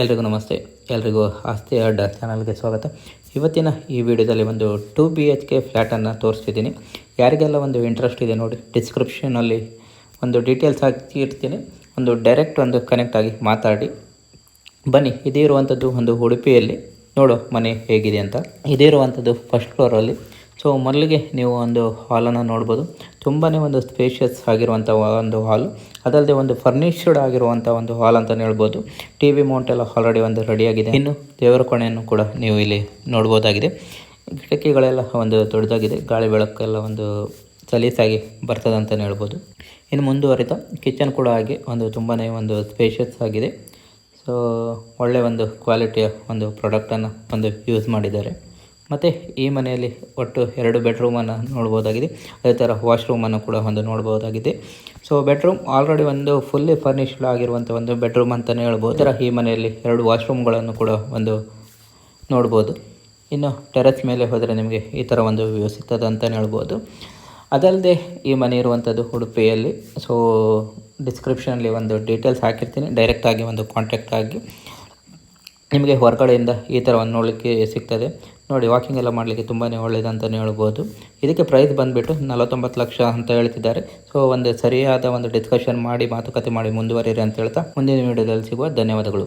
ಎಲ್ರಿಗೂ ನಮಸ್ತೆ. ಎಲ್ರಿಗೂ ಆಸ್ತಿ ಅಡ್ಡ ಚಾನಲ್ಗೆ ಸ್ವಾಗತ. ಇವತ್ತಿನ ಈ ವಿಡಿಯೋದಲ್ಲಿ ಒಂದು ಟೂ ಬಿ ಎಚ್ ಕೆ ಫ್ಲ್ಯಾಟನ್ನು ತೋರಿಸ್ತಿದ್ದೀನಿ. ಯಾರಿಗೆಲ್ಲ ಒಂದು ಇಂಟ್ರೆಸ್ಟ್ ಇದೆ ನೋಡಿ ಡಿಸ್ಕ್ರಿಪ್ಷನಲ್ಲಿ ಒಂದು ಡೀಟೇಲ್ಸ್ ಹಾಕಿ ಇರ್ತೀನಿ ಒಂದು ಡೈರೆಕ್ಟ್ ಒಂದು ಕನೆಕ್ಟ್ ಆಗಿ ಮಾತಾಡಿ. ಬನ್ನಿ, ಇದೇ ಇರುವಂಥದ್ದು ಒಂದು ಉಡುಪಿಯಲ್ಲಿ. ನೋಡೋ ಮನೆ ಹೇಗಿದೆ ಅಂತ. ಇದೇ ಇರುವಂಥದ್ದು ಫಸ್ಟ್ ಫ್ಲೋರಲ್ಲಿ ಸೊ ಮೊದಲಿಗೆ ನೀವು ಒಂದು ಹಾಲನ್ನು ನೋಡ್ಬೋದು. ತುಂಬಾ ಒಂದು ಸ್ಪೇಷಿಯಸ್ ಆಗಿರುವಂಥ ಒಂದು ಹಾಲು ಅದಲ್ಲದೆ ಒಂದು ಫರ್ನಿಶ್ಡ್ ಆಗಿರುವಂಥ ಒಂದು ಹಾಲ್ ಅಂತಲೇ ಹೇಳ್ಬೋದು. ಟಿ ವಿ ಮೌಂಟ್ ಎಲ್ಲ ಆಲ್ರೆಡಿ ಒಂದು ರೆಡಿಯಾಗಿದೆ ಇನ್ನು ದೇವರ ಕೋಣೆಯನ್ನು ಕೂಡ ನೀವು ಇಲ್ಲಿ ನೋಡ್ಬೋದಾಗಿದೆ. ಕಿಟಕಿಗಳೆಲ್ಲ ಒಂದು ದೊಡ್ಡದಾಗಿದೆ. ಗಾಳಿ ಬೆಳಕೆಲ್ಲ ಒಂದು ಸಲೀಸಾಗಿ ಬರ್ತದೆ ಅಂತಲೇ ಹೇಳ್ಬೋದು. ಇನ್ನು ಮುಂದುವರಿತ ಕಿಚನ್ ಕೂಡ ಹಾಗೆ ಒಂದು ತುಂಬಾ ಒಂದು ಸ್ಪೇಷಿಯಸ್ ಆಗಿದೆ. ಸೊ ಒಳ್ಳೆಯ ಒಂದು ಕ್ವಾಲಿಟಿಯ ಒಂದು ಪ್ರಾಡಕ್ಟನ್ನು ಒಂದು ಯೂಸ್ ಮಾಡಿದ್ದಾರೆ. ಮತ್ತು ಈ ಮನೆಯಲ್ಲಿ ಒಟ್ಟು ಎರಡು ಬೆಡ್ರೂಮನ್ನು ನೋಡ್ಬೋದಾಗಿದೆ. ಅದೇ ಥರ ವಾಶ್ರೂಮನ್ನು ಕೂಡ ಒಂದು ನೋಡ್ಬೋದಾಗಿದೆ. ಸೊ ಬೆಡ್ರೂಮ್ ಆಲ್ರೆಡಿ ಒಂದು ಫುಲ್ಲಿ ಫರ್ನಿಶ್ಡ್ ಆಗಿರುವಂಥ ಒಂದು ಬೆಡ್ರೂಮ್ ಅಂತಲೇ ಹೇಳ್ಬೋದು. ಥರ ಈ ಮನೆಯಲ್ಲಿ ಎರಡು ವಾಶ್ರೂಮ್ಗಳನ್ನು ಕೂಡ ಒಂದು ನೋಡ್ಬೋದು. ಇನ್ನು ಟೆರೆಸ್ ಮೇಲೆ ಹೋದರೆ ನಿಮಗೆ ಈ ಥರ ಒಂದು ವ್ಯೂ ಸಿಗ್ತದೆ ಅಂತಲೇ ಹೇಳ್ಬೋದು. ಅದಲ್ಲದೆ ಈ ಮನೆ ಇರುವಂಥದ್ದು ಉಡುಪಿಯಲ್ಲಿ. ಸೊ ಡಿಸ್ಕ್ರಿಪ್ಷನಲ್ಲಿ ಒಂದು ಡೀಟೇಲ್ಸ್ ಹಾಕಿರ್ತೀನಿ. ಡೈರೆಕ್ಟಾಗಿ ಒಂದು ಕಾಂಟ್ಯಾಕ್ಟ್ ಆಗಿ. ನಿಮಗೆ ಹೊರಗಡೆಯಿಂದ ಈ ಥರ ಒಂದು ನೋಡಲಿಕ್ಕೆ ಸಿಗ್ತದೆ. ನೋಡಿ ವಾಕಿಂಗ್ ಎಲ್ಲ ಮಾಡಲಿಕ್ಕೆ ತುಂಬಾ ಒಳ್ಳೆಯದು ಅಂತ ಹೇಳ್ಬೋದು. ಇದಕ್ಕೆ ಪ್ರೈಸ್ ಬಂದುಬಿಟ್ಟು ನಲವತ್ತೊಂಬತ್ತು ಲಕ್ಷ ಅಂತ ಹೇಳ್ತಿದ್ದಾರೆ. ಸೊ ಒಂದು ಸರಿಯಾದ ಒಂದು ಡಿಸ್ಕಷನ್ ಮಾಡಿ ಮಾತುಕತೆ ಮಾಡಿ ಮುಂದುವರಿಯಿರಿ ಅಂತ ಹೇಳ್ತಾ ಮುಂದಿನ ವೀಡಿಯೋದಲ್ಲಿ ಸಿಗುವ ಧನ್ಯವಾದಗಳು.